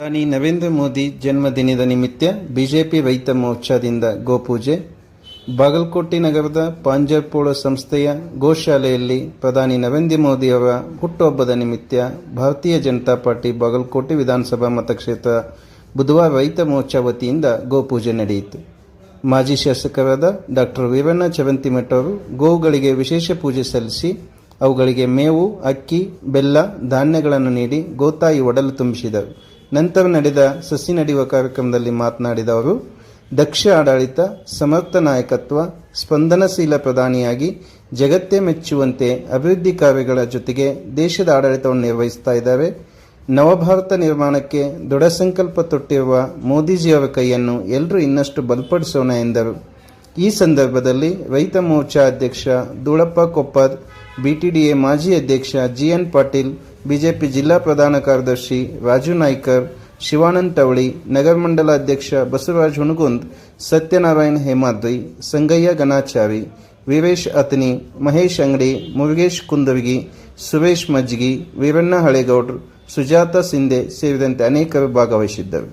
ಪ್ರಧಾನಿ ನರೇಂದ್ರ ಮೋದಿ ಜನ್ಮದಿನದ ನಿಮಿತ್ತ ಬಿಜೆಪಿ ರೈತ ಮೋರ್ಚಾದಿಂದ ಗೋಪೂಜೆ. ಬಾಗಲಕೋಟೆ ನಗರದ ಪಾಂಜರ್ಪೋಳ ಸಂಸ್ಥೆಯ ಗೋಶಾಲೆಯಲ್ಲಿ ಪ್ರಧಾನಿ ನರೇಂದ್ರ ಮೋದಿ ಅವರ ಹುಟ್ಟುಹಬ್ಬದ ನಿಮಿತ್ತ ಭಾರತೀಯ ಜನತಾ ಪಾರ್ಟಿ ಬಾಗಲಕೋಟೆ ವಿಧಾನಸಭಾ ಮತಕ್ಷೇತ್ರ ಬುಧವಾರ ರೈತ ಮೋರ್ಚಾ ವತಿಯಿಂದ ಗೋಪೂಜೆ ನಡೆಯಿತು. ಮಾಜಿ ಶಾಸಕರಾದ ಡಾಕ್ಟರ್ ವೀರಣ್ಣ ಚವಂತಿಮಠ ಅವರು ಗೋವುಗಳಿಗೆ ವಿಶೇಷ ಪೂಜೆ ಸಲ್ಲಿಸಿ, ಅವುಗಳಿಗೆ ಮೇವು, ಅಕ್ಕಿ, ಬೆಲ್ಲ, ಧಾನ್ಯಗಳನ್ನು ನೀಡಿ ಗೋತಾಯಿ ಒಡಲು ತುಂಬಿಸಿದರು. ನಂತರ ನಡೆದ ಸಸಿ ನಡೆಯುವ ಕಾರ್ಯಕ್ರಮದಲ್ಲಿ ಮಾತನಾಡಿದ ಅವರು, ದಕ್ಷ ಆಡಳಿತ, ಸಮರ್ಥ ನಾಯಕತ್ವ, ಸ್ಪಂದನಶೀಲ ಪ್ರಧಾನಿಯಾಗಿ ಜಗತ್ತೇ ಮೆಚ್ಚುವಂತೆ ಅಭಿವೃದ್ಧಿ ಕಾರ್ಯಗಳ ಜೊತೆಗೆ ದೇಶದ ಆಡಳಿತವನ್ನು ನಿರ್ವಹಿಸ್ತಾ ಇದ್ದಾರೆ. ನವಭಾರತ ನಿರ್ಮಾಣಕ್ಕೆ ದೃಢ ಸಂಕಲ್ಪ ತೊಟ್ಟಿರುವ ಮೋದಿಜಿಯವರ ಕೈಯನ್ನು ಎಲ್ಲರೂ ಇನ್ನಷ್ಟು ಬಲಪಡಿಸೋಣ ಎಂದರು. ಈ ಸಂದರ್ಭದಲ್ಲಿ ರೈತ ಮೋರ್ಚಾ ಅಧ್ಯಕ್ಷ ದೂಳಪ್ಪ ಕೊಪ್ಪರ್ ಬಿಟಿಡಿಎ ಮಾಜಿ ಅಧ್ಯಕ್ಷ ಜಿಎನ್ ಪಾಟೀಲ್ ಬಿಜೆಪಿ ಜಿಲ್ಲಾ ಪ್ರಧಾನ ಕಾರ್ಯದರ್ಶಿ ರಾಜು ನಾಯ್ಕರ್, ಶಿವಾನಂದ್ ಟವಳಿ ನಗರ ಮಂಡಲ ಅಧ್ಯಕ್ಷ ಬಸವರಾಜ್ ಹುಣಗುಂದ್, ಸತ್ಯನಾರಾಯಣ್ ಹೇಮಾದ್ರಿ, ಸಂಗಯ್ಯ ಗಣಾಚಾರಿ ವೀರೇಶ್ ಅತನಿ, ಮಹೇಶ್ ಅಂಗಡಿ, ಮುರುಗೇಶ್ ಕುಂದರ್ಗಿ, ಸುರೇಶ್ ಮಜ್ಜಿಗಿ, ವೀರಣ್ಣ ಹಳೇಗೌಡ್ರು, ಸುಜಾತ ಸಿಂಧೆ ಸೇರಿದಂತೆ ಅನೇಕರು ಭಾಗವಹಿಸಿದ್ದರು.